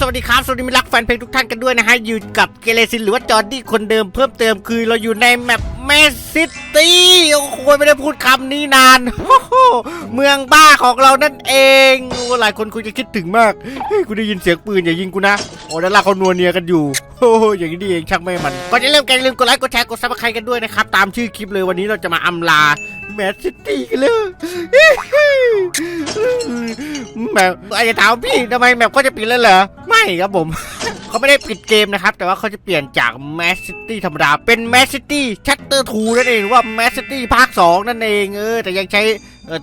สวัสดีครับ สวัสดีมิตรรักแฟนเพลงทุกท่านกันด้วยนะฮะ อยู่กับเกเรซินหรือว่าจอร์ดี้คนเดิมเพิ่มเติมคือเราอยู่ในแมปแมสซิตี้โอ้โหไม่ได้พูดคำนี้นาน เมืองบ้าของเรานั่นเองโอ้หลายคนคงจะคิดถึงมากเฮ้ยกูได้ยินเสียงปืนอย่ายิงกูนะโอ้ด้านล่างเขานัวเนียกันอยู่โอ้โหอย่างนี้เองช่างไม่มันก่อนจะเริ่มกันอย่าลืมกดไลค์กดแชร์กดซับสไครต์กันด้วยนะครับ ตามชื่อคลิปเลยวันนี้เราจะมาอำลาแมสซิตี้กันเลย แบบไอ้เท้าพี่ทำไมแมปเขาจะปิดแล้วเหรอ ไม่ครับผม เขาไม่ได้ปิดเกมนะครับ แต่ว่าเขาจะเปลี่ยนจากแมสซิตี้ธรรมดา เป็นแมสซิตี้ชัตเตอร์ทูนั่นเองหรือว่าแมสซิตี้ภาค 2 นั่นเองเออแต่ยังใช้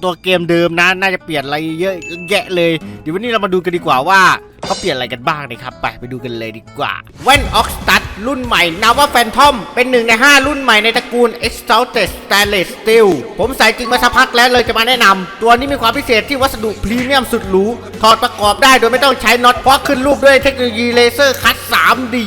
ตัวเกมเดิมนะน่าจะเปลี่ยนอะไรเยอะแยะเลย เดี๋ยววันนี้เรามาดูกันดีกว่าว่า เขาเปลี่ยนอะไรกันบ้างนะครับ ไปไปดูกันเลยดีกว่าแว่นออกสตัดรุ่นใหม่นาว่าแฟนทอมเป็นหนึ่งใน 5 รุ่นใหม่ในตระกูล Exalted Stainless Steel ผมใส่จริงมาสักพักแล้วเลยจะมาแนะนำตัวนี้มีความพิเศษที่วัสดุพรีเมียมสุดหรูถอดประกอบได้โดยไม่ต้องใช้น็อตเพราะขึ้นรูปด้วยเทคโนโลยีเลเซอร์คัต 3D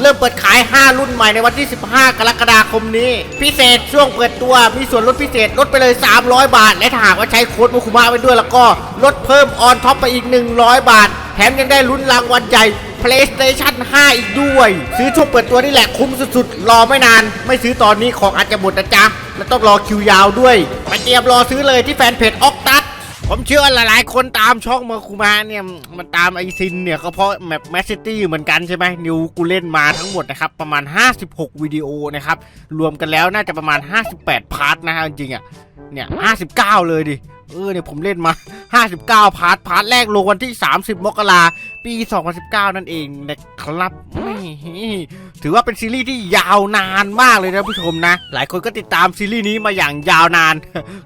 เริ่มเปิดขาย 5 รุ่นใหม่ในวันที่ 15 กรกฎาคมนี้ พิเศษช่วงเปิดตัว มีส่วนลดพิเศษลดไปเลย 300 บาท และถ้าหากว่าใช้โค้ดโมคุมะไว้ด้วยแล้วก็ลดเพิ่มออนท็อปไปอีก 100 บาท แถมยังได้ลุ้นรางวัลใหญ่ PlayStation 5 อีกด้วย ซื้อช่วงเปิดตัวนี่แหละคุ้มสุดๆ รอไม่นาน ไม่ซื้อตอนนี้ของอาจจะหมดนะจ๊ะ และต้องรอคิวยาวด้วย ไปเตรียมรอซื้อเลยที่แฟนเพจออกตัดผมเชื่อหลายๆ คนตามช่องมาคุมาเนี่ย มันตามไอซินเนี่ยก็เพราะแมปแมสซิตี้เหมือนกันใช่ไหมนิวกูเล่นมาทั้งหมดนะครับ ประมาณ 56 วิดีโอนะครับ รวมกันแล้วน่าจะประมาณ 58 พาร์ทนะฮะจริงๆอะเนี่ย 59 เลยดิ เออเนี่ยผมเล่นมา 59 พาร์ท พาร์ทแรกลงวันที่ 30 มกราปี 2019 นั่นเองนะครับถือว่าเป็นซีรีส์ที่ยาวนานมากเลยนะผู้ชมนะ หลายคนก็ติดตามซีรีส์นี้มาอย่างยาวนาน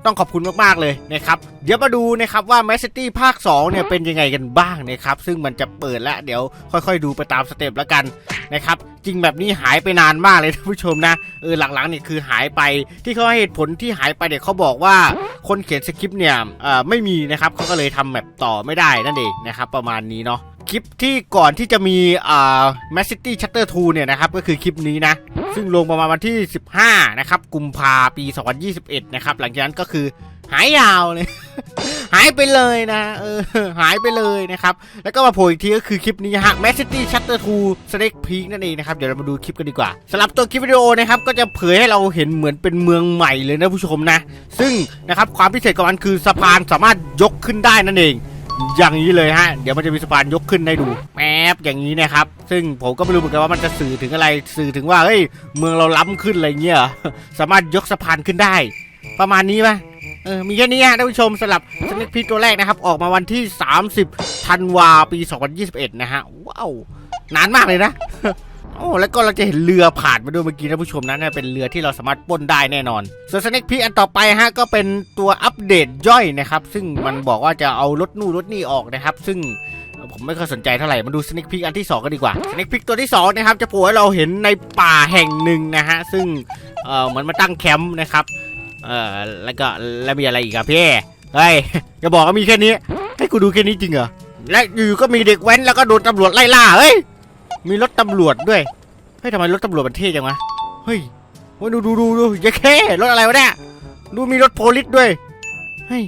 ต้องขอบคุณมากๆเลยนะครับ เดี๋ยวมาดูนะครับว่า m a s ตี้ภาค 2 เนี่ยเป็นยังไงกันบ้างนะครับ ซึ่งมันจะเปิดแล้วเดี๋ยวค่อยๆ ดูไปตามสเต็ปแล้วกันนะครับ จริงแบบนี้หายไปนานมากเลยท่านผู้ชมนะ เออหลังๆเนี่ยคือหายไป ที่เขาให้เหตุผลที่หายไปเนี่ยเขาบอกว่าคนเขียนสคริปต์เนี่ยไม่มีนะครับเขาก็เลยทำแบบต่อไม่ได้นั่นเองนะครับประมาณนี้เนาะคลิปที่ก่อนที่จะมีอ่า m a s ตี้ Chapter 2 เนี่ยนะครับ ก็คือคลิปนี้นะ ซึ่งลงประมาณวันที่ 15 นะครับ กุมภาปี 2021 นะครับ หลังจากนั้นก็คือหายยาวเลย หายไปเลยนะ เออ หายไปเลยนะครับ แล้วก็มาโผล่อีกทีก็คือคลิปนี้ฮะ m a s ตี้ Chapter 2 Snake Peak นั่นเองนะครับ เดี๋ยวเรามาดูคลิปกันดีกว่าสำหรับตัวคลิปวิดีโอนะครับ ก็จะเผยให้เราเห็นเหมือนเป็นเมืองใหม่เลยนะผู้ชมนะ ซึ่งนะครับความพิเศษของมันคือสะพานสามารถยกขึ้นได้นั่นเอง อย่างนี้เลยฮะ เดี๋ยวมันจะมีสะพานยกขึ้นให้ดูแป๊บอย่างนี้นะครับ ซึ่งผมก็ไม่รู้เหมือนกันว่ามันจะสื่อถึงอะไร สื่อถึงว่า เฮ้ย เมืองเราล้ำขึ้นอะไรเงี้ยหรอสามารถยกสะพานขึ้นได้ ประมาณนี้ปะเออ มีแค่นี้ฮะท่านผู้ชมสำหรับสนิคพีตัวแรกนะครับ ออกมาวันที่ 30ธันวาปี 2021 นะฮะ ว้าว นานมากเลยนะ โอ้แล้วก็เราจะเห็นเรือผ่านมาด้วยเมื่อกี้นะผู้ชมนะน่าเป็นเรือที่เราสามารถปล้นได้แน่นอน ส่วนสเน็กพีอันต่อไปฮะก็เป็นตัวอัปเดตย่อยนะครับ ซึ่งมันบอกว่าจะเอารถนู่นรถนี่ออกนะครับ ซึ่งผมไม่ค่อยสนใจเท่าไหร่ มาดูสเน็กพีอันที่ 2 กันดีกว่าสเน็กพีตัวที่2นะครับจะโผล่ให้เราเห็นในป่าแห่งหนึ่งนะฮะ ซึ่งเออเหมือนมาตั้งแคมป์นะครับ เออแล้วก็แล้วมีอะไรอีกครับพี่เฮ้ยจะบอกว่ามีแค่นี้ ให้กูดูแค่นี้จริงเหรอและอยู่ก็มีเด็กแว้นแล้วก็โดนตำรวจไล่ล่าเฮ้ย มีรถตำรวจด้วย เฮ้ยทำไมรถตำรวจมันเท่จังวะ เฮ้ยโอ้ดูดูดูดูย่าแค่รถอะไรวะเนี่ย ดูมีรถโพลิสด้วย เฮ้ย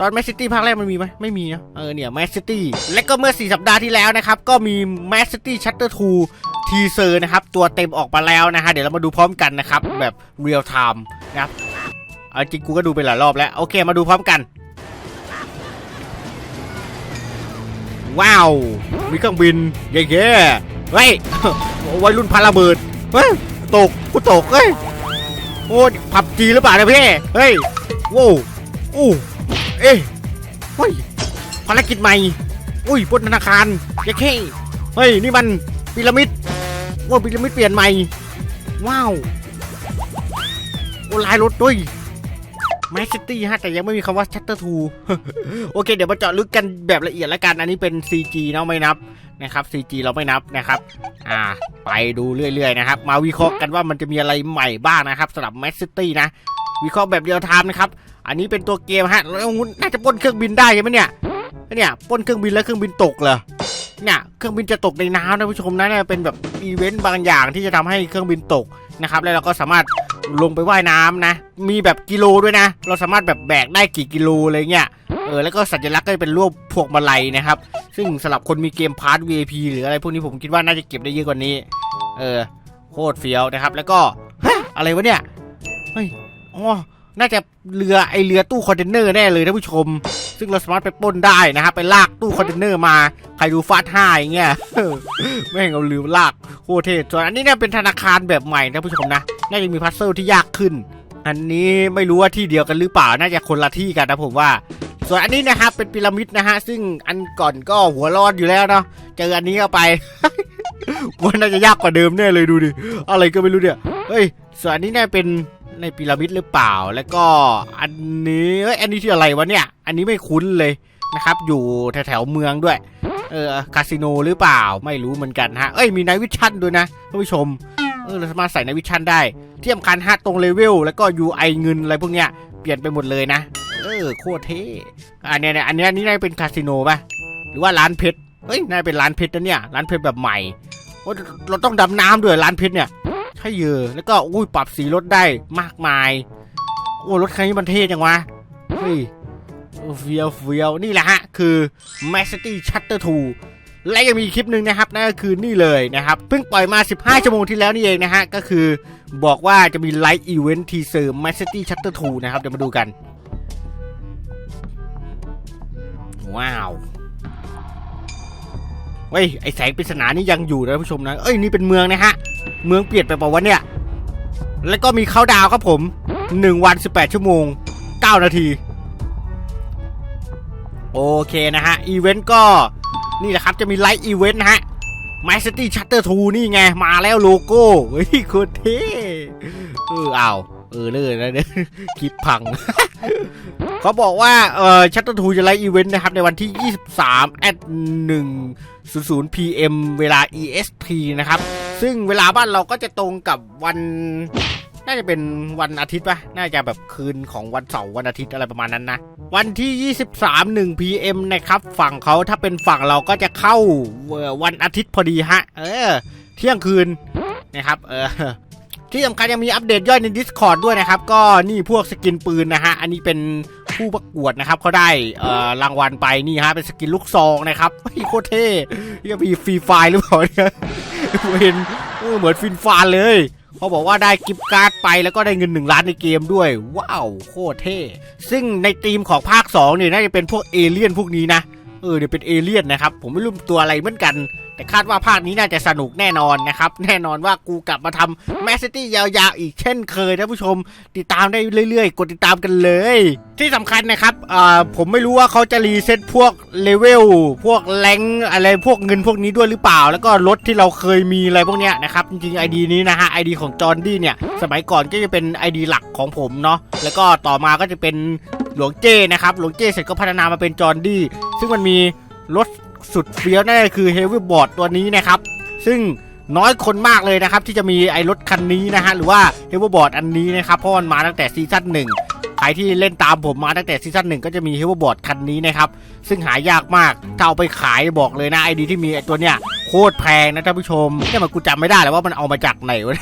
ตอนแมสซิตี้ภาคแรกมันมีไหมไม่มีนะ เออเนี่ยแมสซิตี้ และก็เมื่อ 4 สัปดาห์ที่แล้วนะครับ ก็มีแมสซิตี้ชัตเตอร์ทูทีเซอร์นะครับ ตัวเต็มออกมาแล้วนะฮะ เดี๋ยวเรามาดูพร้อมกันนะครับ แบบเรียลไทม์นะครับ เอาจริงกูก็ดูไปหลายรอบแล้ว โอเค มาดูพร้อมกัน ว้าว มีเครื่องบินเย่ๆเฮ้ยวัยรุ่นพาระเบิดเฮ้ยตกกูตกเฮ้ยโอ้ผับจีหรือเปล่าเนี่ยพี่เฮ้ยโว้อู้เอ้ยเฮ้ยภารกิจใหม่อุ้ยปล้นธนาคารเจ๊เข้เฮ้ยนี่มันพีระมิดว่าพีระมิดเปลี่ยนใหม่ว้าวโอ้ลายรถด้วย แมสซิตี้ฮะแต่ยังไม่มีคำว่าชัตเตอร์ทูโอเค เดี๋ยวมาเจาะลึกกันแบบละเอียดล้วกัน อันนี้เป็น CG เนาะไม่นับนะครับ CG เราไม่นับนะครับ อ่า ไปดูเรื่อยๆนะครับ มาวิเคราะห์กันว่ามันจะมีอะไรใหม่บ้างนะครับสำหรับแมสซิตี้นะ วิเคราะห์แบบเรียลไทม์นะครับ อันนี้เป็นตัวเกมฮะแล้วน่าจะป้นเครื่องบินได้ใช่ไหมเนี่ยเนี่ยป้นเครื่องบินแล้วเครื่องบินตกเหรอเนี่ยเครื่องบินจะตกในน้ำนะผู้ชมนะเนี่ยเป็นแบบอีเวนต์บางอย่างที่จะทำให้เครื่องบินตกนะครับ แล้วเราก็สามารถ ลงไปว่ายน้ำนะ มีแบบกิโลด้วยนะ เราสามารถแบบแบกได้กี่กิโลอะไรเงี้ย เออ แล้วก็สัญลักษณ์ก็จะเป็นรูปพวกมาลัยนะครับ ซึ่งสำหรับคนมีเกมพาร์ท VIP หรืออะไรพวกนี้ผมคิดว่าน่าจะเก็บได้เยอะกว่านี้ เออ โคตรเฟี้ยวนะครับ แล้วก็ อะไรวะเนี่ย เฮ้ย อ๋อ น่าจะเรือไอเรือตู้คอนเทนเนอร์แน่เลยท่านผู้ชม ซึ่งเราสามารถไปปล้นได้นะครับไปลากตู้คอนเทนเนอร์มา ใครดูฟาสห้าอย่างเงี้ยแม่งเอาลืมลากโคเท่ส่วนอันนี้เนี่ยเป็นธนาคารแบบใหม่นะท่านผู้ชมนะ น่าจะมีพัซเซิลที่ยากขึ้น อันนี้ไม่รู้ว่าที่เดียวกันหรือเปล่า น่าจะคนละที่กันนะผมว่า ส่วนอันนี้นะครับเป็นพีระมิดนะฮะ ซึ่งอันก่อนก็หัวรอนอยู่แล้วเนาะ เจออันนี้เข้าไปว่าน่าจะยากกว่าเดิมแน่เลยดูดิ อะไรก็ไม่รู้เนี่ย เฮ้ย ส่วนอันนี้น่าเป็น ในพีระมิดหรือเปล่า แล้วก็อันนี้เอ้ยอันนี้ที่อะไรวะเนี่ย อันนี้ไม่คุ้นเลยนะครับ อยู่แถวๆเมืองด้วย เออคาสิโนหรือเปล่าไม่รู้เหมือนกันฮะเอ้ยมีไนวิชั่นด้วยนะท่านผู้ชมเออเราสามารถใส่ไนวิชั่นได้ที่สำคัญฮะตรงเลเวลแล้วก็ UI เงินอะไรพวกเนี้ยเปลี่ยนไปหมดเลยนะ เออโคตรเท่อันเนี้ยเนี่ยอันเนี้ยนนี้น่าจะเป็นคาสิโนป่ะหรือว่าร้านเพชรเฮ้ยน่าจะเป็นร้านเพชรนะเนี่ยร้านเพชรแบบใหม่โอ้เราต้องดำน้ำด้วยร้านเพชรเนี่ย ใช่เยอะแล้วก็อุ้ยปรับสีรถได้มากมาย โอ้รถคันนี้มันเท่จังวะเฮ้ยเฟียวเฟียวนี่แหละฮะ คือ m a s t y Shutter 2 และยังมีคลิปหนึ่งนะครับนั่นก็คือนี่เลยนะครับเพิ่งปล่อยมา 15 ชั่วโมงที่แล้วนี่เองนะฮะ ก็คือบอกว่าจะมีไลฟ์อีเวนต์ทีเซอร์ m a s t y Shutter 2 นะครับ เดี๋ยวมาดูกัน ว้าวเฮ้ย ไอแสงปริศนานี่ยังอยู่นะผู้ชมนะ เอ้ย นี่เป็นเมืองนะฮะ เมืองเปลี่ยนไปเปล่าวะเนี่ย แล้วก็มีเขาดาวครับผม 1 วัน 18 ชั่วโมง 9 นาที โอเคนะฮะ อีเวนต์ก็นี่แหละครับจะมีไลฟ์อีเวนต์นะฮะ m y City Shutter 2 นี่ไง มาแล้วโลโก้ เฮ้ยโคตรเท่เออเอาเออเลยนะเด้อคลิปพัง เขาบอกว่า เอ่อ Shutter 2จะไลฟ์อีเวนต์นะครับ ในวันที่ 23 at 1 00 pm เวลา EST นะครับ ซึ่งเวลาบ้านเราก็จะตรงกับวันน่าจะเป็นวันอาทิตย์ปะน่าจะแบบคืนของวันเสาร์วันอาทิตย์อะไรประมาณนั้นนะ วันที่ 23 1 pm นะครับ ฝั่งเขาถ้าเป็นฝั่งเราก็จะเข้าวันอาทิตย์พอดีฮะ เออ เที่ยงคืนนะครับ เออ ที่สำคัญยังมีอัปเดตย่อยใน Discord ด้วยนะครับ ก็นี่พวกสกินปืนนะฮะ อันนี้เป็นผู้ประกวดนะครับเขาได้รางวัลไปนี่ฮะเป็นสกินลูกซองนะครับเฮ้ยโคตรเท่ยังมีฟรีไฟล์หรือเปล่าเนี่ย เห็นเออเหมือนฟินฟานเลยเขาบอกว่าได้กิฟต์การ์ดไปแล้วก็ได้เงิน1ล้านในเกมด้วย ว้าว โคตรเท่ ซึ่งในทีมของภาค2เนี่ยน่าจะเป็นพวกเอเลี่ยนพวกนี้นะ เออเดี๋ยวเป็นเอเลี่ยนนะครับ ผมไม่รู้ตัวอะไรเหมือนกัน แต่คาดว่าภาคนี้น่าจะสนุกแน่นอนนะครับ แน่นอนว่ากูกลับมาทำแมสซิตี้ยาวๆอีกเช่นเคยนะผู้ชม ติดตามได้เรื่อยๆ กดติดตามกันเลย ที่สำคัญนะครับอ่าผมไม่รู้ว่าเขาจะรีเซ็ตพวกเลเวลพวกแรงอะไรพวกเงินพวกนี้ด้วยหรือเปล่า แล้วก็รถที่เราเคยมีอะไรพวกเนี้ยนะครับ จริงๆ ID นี้นะฮะ ID ของจอร์นดี้เนี่ย สมัยก่อนก็จะเป็น ID หลักของผมเนาะแล้วก็ต่อมาก็จะเป็นหลวงเจ้นะครับหลวงเจ้เสร็จก็พัฒนามาเป็นจอร์นดี้ซึ่งมันมีรถ สุดเฟี้ยวนั่นก็คือเฮฟวี่บอร์ดตัวนี้นะครับ ซึ่งน้อยคนมากเลยนะครับ ที่จะมีไอรถคันนี้นะฮะหรือว่าเฮฟวี่บอร์ดอันนี้นะครับเพราะมันมาตั้งแต่ซีซั่นหนึ่ง รที่เล่นตามผมมาตั้งแต่ซีซั่นหนึ่งก็จะมีเฮฟวี่บอร์ดคันนี้นะครับ ซึ่งหายากมาก ถ้าเอาไปขายบอกเลยนะไอดีที่มีไอตัวเนี้ยโคตรแพงนะท่านผู้ชมเนี่ยมันกูจำไม่ได้แล้วว่ามันเอามาจากไหนวะ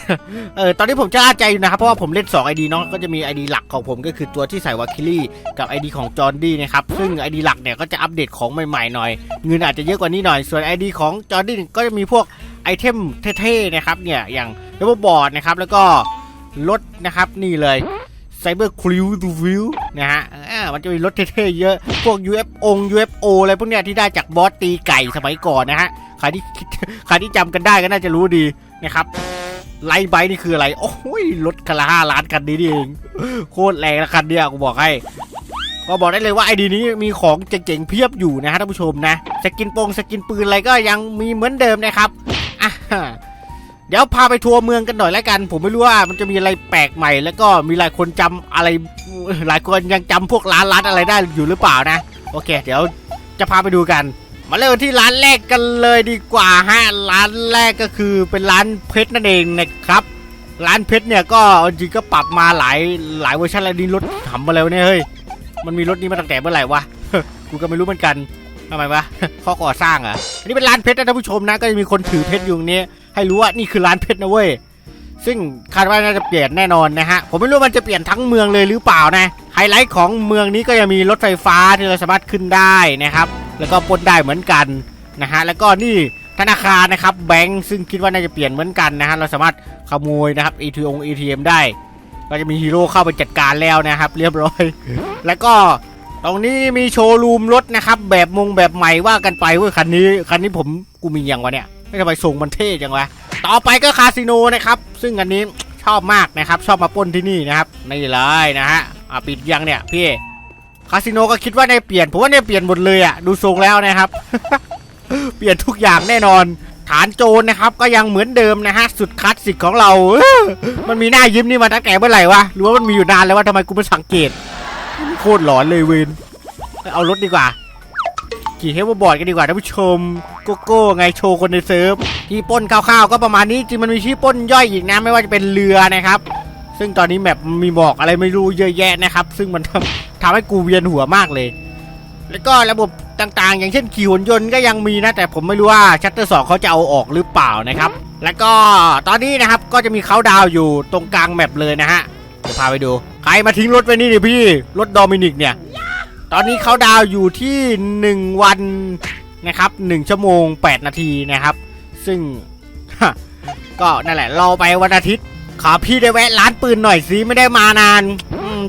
เออตอนนี้ผมจะล่าใจอยู่นะครับ เพราะว่าผมเล่น2 ID เนาะก็จะมี ID หลักของผมก็คือตัวที่ใส่วาคิลี่กับ ID ของจอร์นดี้นะครับ ซึ่ง ID หลักเนี่ยก็จะอัปเดตของใหม่ๆหน่อย เงินอาจจะเยอะกว่านี้หน่อย ส่วน ID ของจอร์นดี้ก็จะมีพวกไอเทมเท่ๆนะครับเนี่ยอย่างเรเบิลบอร์ดนะครับแล้วก็รถนะครับนี่เลย ไซเบอร์คริวดูวิวนะฮะอ่ามันจะมีรถเท่ๆเยอะ พวก UFO UFO อะไรพวกเนี้ยที่ได้จากบอสตีไก่สมัยก่อนนะฮะ ใครที่ใครที่จำกันได้ก็น่าจะรู้ดีนะครับไลท์ไบนี่คืออะไร โอ้ยรถคันละห้าล้านคันนี้นี่เอง โคตรแรงละคันเนี้ยกูบอกให้ ก็บอกได้เลยว่าไอดีนี้มีของเจ๋งๆเพียบอยู่นะฮะท่านผู้ชมนะ สกินโปงสกินปืนอะไรก็ยังมีเหมือนเดิมนะครับอะ ดี๋ยวพาไปทัวร์เมืองกันหน่อยแล้วกัน ผมไม่รู้ว่ามันจะมีอะไรแปลกใหม่ แล้วก็มีหลายคนจำอะไร หลายคนยังจำพวกร้านร้านอะไรได้อยู่หรือเปล่านะ โอเค เดี๋ยวจะพาไปดูกัน มาเริ่มที่ร้านแรกกันเลยดีกว่าฮะร้านแรกก็คือเป็นร้านเพชรนั่นเองนะครับ ร้านเพชรเนี่ยก็จริงก็ปรับมาหลายหลายเวอร์ชันแล้วนี่รถทำมาแล้วเนี่ยเฮ้ยมันมีรถนี้มาตั้งแต่เมื่อไหร่วะกูก็ไม่รู้เหมือนกันทำไมวะข้อก่อสร้างอะอันนี้เป็นร้านเพชรนะท่านผู้ชมนะก็จะมีคนถือเพชรอยู่ตรงนี้ ให้รู้ว่านี่คือร้านเพชรนะเว้ย ซึ่งคาดว่าน่าจะเปลี่ยนแน่นอนนะฮะ ผมไม่รู้มันจะเปลี่ยนทั้งเมืองเลยหรือเปล่านะ ไฮไลท์ของเมืองนี้ก็ยังมีรถไฟฟ้าที่เราสามารถขึ้นได้นะครับ แล้วก็ป้นได้เหมือนกันนะฮะ แล้วก็นี่ธนาคารนะครับแบงก์ซึ่งคิดว่าน่าจะเปลี่ยนเหมือนกันนะฮะ เราสามารถขโมยนะครับ ATM ATM ได้ ก็จะมีฮีโร่เข้าไปจัดการแล้วนะครับ เรียบร้อย แล้วก็ตรงนี้มีโชว์รูมรถนะครับ แบบมงแบบใหม่ว่ากันไปเว้ยคันนี้คันนี้ผมกูมีอย่างวะเนี่ย ไม่ทำไมส่งมันเท่จังวะ ต่อไปก็คาสิโนนะครับ ซึ่งอันนี้ชอบมากนะครับ ชอบมาป้นที่นี่นะครับนี่เลยนะฮะอะปิดยังเนี่ยพี่คาสิโนก็คิดว่าได้เปลี่ยนผมว่าได้เปลี่ยนหมดเลยอะดูทรงแล้วนะครับ เปลี่ยนทุกอย่างแน่นอน ฐานโจรนะครับ ก็ยังเหมือนเดิมนะฮะสุดคลาสสิกของเรา มันมีหน้ายิ้มนี่มาตั้งแต่เมื่อไหร่วะหรือว่ามันมีอยู่นานแล้วว่าทำไมกูไม่สังเกตโคตรหลอนเลยเวนเอารถดีกว่า ขี่เฮฟเวอร์บอร์ดกันดีกว่าท่านผู้ชมโกโก้ไงโชว์คนในเซิร์ฟที่ป้นคร่าวๆก็ประมาณนี้จริงมันมีที่ป้นย่อยอีกนะไม่ว่าจะเป็นเรือนะครับ ซึ่งตอนนี้แมปมีบอกอะไรไม่รู้เยอะแยะนะครับ ซึ่งมันทำทำให้กูเวียนหัวมากเลย แล้วก็ระบบต่างๆ อย่างเช่นขี่หุ่นยนต์ก็ยังมีนะ แต่ผมไม่รู้ว่าชัตเตอร์สองเขาจะเอาออกหรือเปล่านะครับ แล้วก็ตอนนี้นะครับก็จะมีเขาดาวอยู่ตรงกลางแมปเลยนะฮะเดี๋ยวพาไปดู ใครมาทิ้งรถไว้นี่ดิพี่รถโดมินิกเนี่ย ตอนนี้เขาดาวอยู่ที่ 1 วันนะครับ1ชั่วโมง 8 นาทีนะครับ ซึ่งก็นั่นแหละรอไปวันอาทิตย์ ขอพี่ได้แวะร้านปืนหน่อยสิไม่ได้มานาน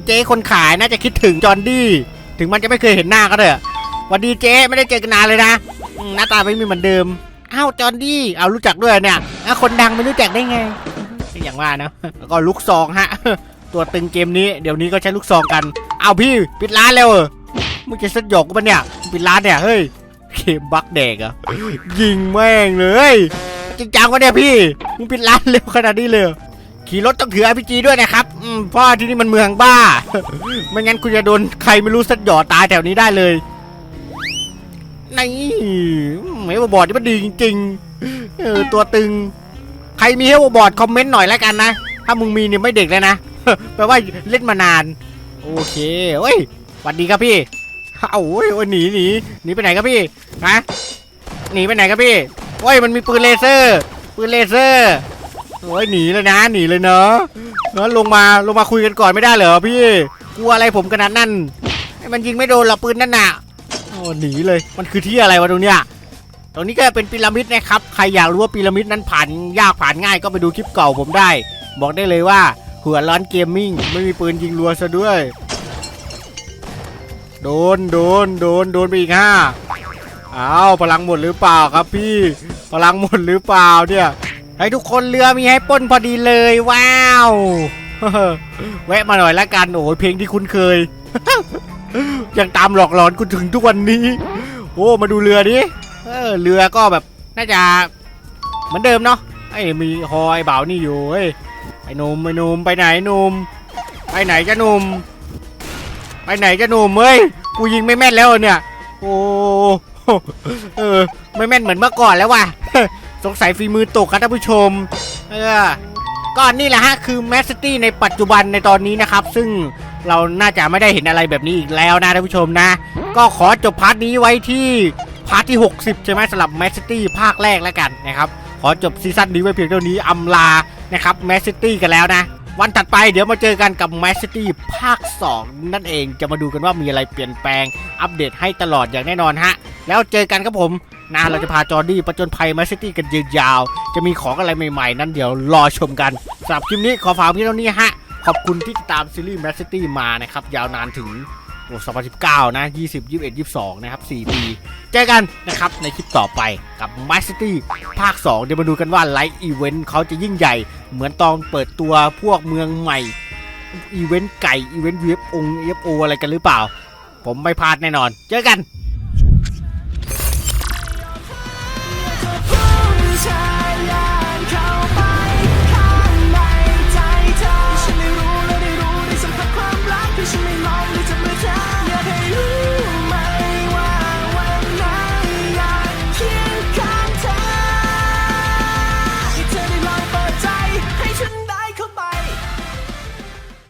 เจ๊คนขายน่าจะคิดถึงจอห์นดี้ ถึงมันจะไม่เคยเห็นหน้าก็เถอะวันดีเจ๊ไม่ได้เจอกันนานเลยนะหน้าตาไม่มีเหมือนเดิมอ้าวจอห์นดี้เอารู้จักด้วยเนี่ยคนดังไม่รู้จักได้ไงอย่างว่านะแล้วก็ลูกซองฮะ ตัวตึงเกมนี้เดี๋ยวนี้ก็ใช้ลูกซองกัน เอาพี่ปิดร้านแล้วเหรอ มึงจะสยกปะเนี่ยปิดร้านเนี่ยเฮ้ยเกมบักแดกอะยิงแม่งเลยจริงจังวะเนี่ยพี่มึงปิดร้านเร็วขนาดนี้เลย ขี่รถต้องถือ RPG ด้วยนะครับอืมเพราะว่าที่นี่มันเมืองบ้า ไม่งั้นคุณจะโดนใครไม่รู้สักหยอตายแถวนี้ได้เลยนี่เฮลบอร์ดนี่มันดีจริงๆเออตัวตึง ใครมีเฮลบอร์ดคอมเมนต์หน่อยแล้วกันนะ ถ้ามึงมีเนี่ยไม่เด็กแล้วนะแปลว่าเล่นมานาน โอเคเฮ้ยสวัสดีครับพี่ เอาโอ้ยโอ้ยหนีหนีหนีไปไหนครับพี่ฮะหนีไปไหนครับพี่โอ้ยมันมีปืนเลเซอร์ปืนเลเซอร์โอ้ยหนีเลยนะหนีเลยเนาะเนาะลงมาลงมาคุยกันก่อนไม่ได้เหรอพี่กลัวอะไรผมขนาดนั้นมันยิงไม่โดนหรอปืนนั่นน่ะโอ้หนีเลยมันคือที่อะไรวะตรงเนี้ยตรงนี้ก็เป็นพีระมิดนะครับใครอยากรู้ว่าพีระมิดนั้นผ่านยากผ่านง่ายก็ไปดูคลิปเก่าผมได้ บอกได้เลยว่าหัวร้อนเกมมิ่งไม่มีปืนยิงรัวซะด้วย โดนโดนโดนโดนไปอีกห้าอ้าวพลังหมดหรือเปล่าครับพี่ พลังหมดหรือเปล่าเนี่ยให้ทุกคนเรือมีให้ป้นพอดีเลยว้าวแวะมาหน่อยละกันโอ้ยเพลงที่คุ้นเคย ยังตามหลอกหลอนกูถึงทุกวันนี้ โอ้มาดูเรือดิเออเรือก็แบบน่าจะเหมือนเดิมเนาะไอ้มีฮอไอ้บ่านี่อยู่เฮ้ยไอ้หนุ่มไอ้หนุ่มไปไหนหนุ่มไปไหนจะหนุ่ม ไปไหนจะหนุ่มเฮ้ยกูยิงไม่แม่นแล้วเนี่ย โอ้เออไม่แม่นเหมือนเมื่อก่อนแล้วว่ะสงสัยฝีมือตกครับท่านผู้ชมเออก็นี่แหละฮะคือแมสตี้ในปัจจุบันในตอนนี้นะครับ ซึ่งเราน่าจะไม่ได้เห็นอะไรแบบนี้อีกแล้วนะท่านผู้ชมนะ ก็ขอจบพาร์ทนี้ไว้ที่พาร์ทที่ 60 ใช่ไหมสำหรับแมสตี้ภาคแรกแล้วกันนะครับ ขอจบซีซั่นนี้ไว้เพียงเท่านี้อำลานะครับแมสตี้กันแล้วนะ วันถัดไปเดี๋ยวมาเจอกันกับแมสซิตี้ภาค 2 นั่นเองจะมาดูกันว่ามีอะไรเปลี่ยนแปลงอัปเดตให้ตลอดอย่างแน่นอนฮะ แล้วเจอกันครับผมนะเราจะพาจอร์ดี้ประจนภัยแมสซิตี้กันยืนยาว จะมีของอะไรใหม่ๆ นั้นเดี๋ยวรอชมกันสำหรับคลิปนี้ขอฝากพี่เท่านี้ฮะขอบคุณที่ติดตามซีรีส์แมสซิตี้มานะครับยาวนานถึง โอ้2019นะ20 21 22นะครับ4ปีเจอกันนะครับในคลิปต่อไปกับ m y City ภาค 2 เดี๋ยวมาดูกันว่าไลฟ์อีเวนต์เขาจะยิ่งใหญ่ เหมือนตอนเปิดตัวพวกเมืองใหม่ อีเวนต์ไก่ อีเวนต์ VFO FO ออะไรกันหรือเปล่า ผมไม่พลาดแน่นอน เจอกัน风尘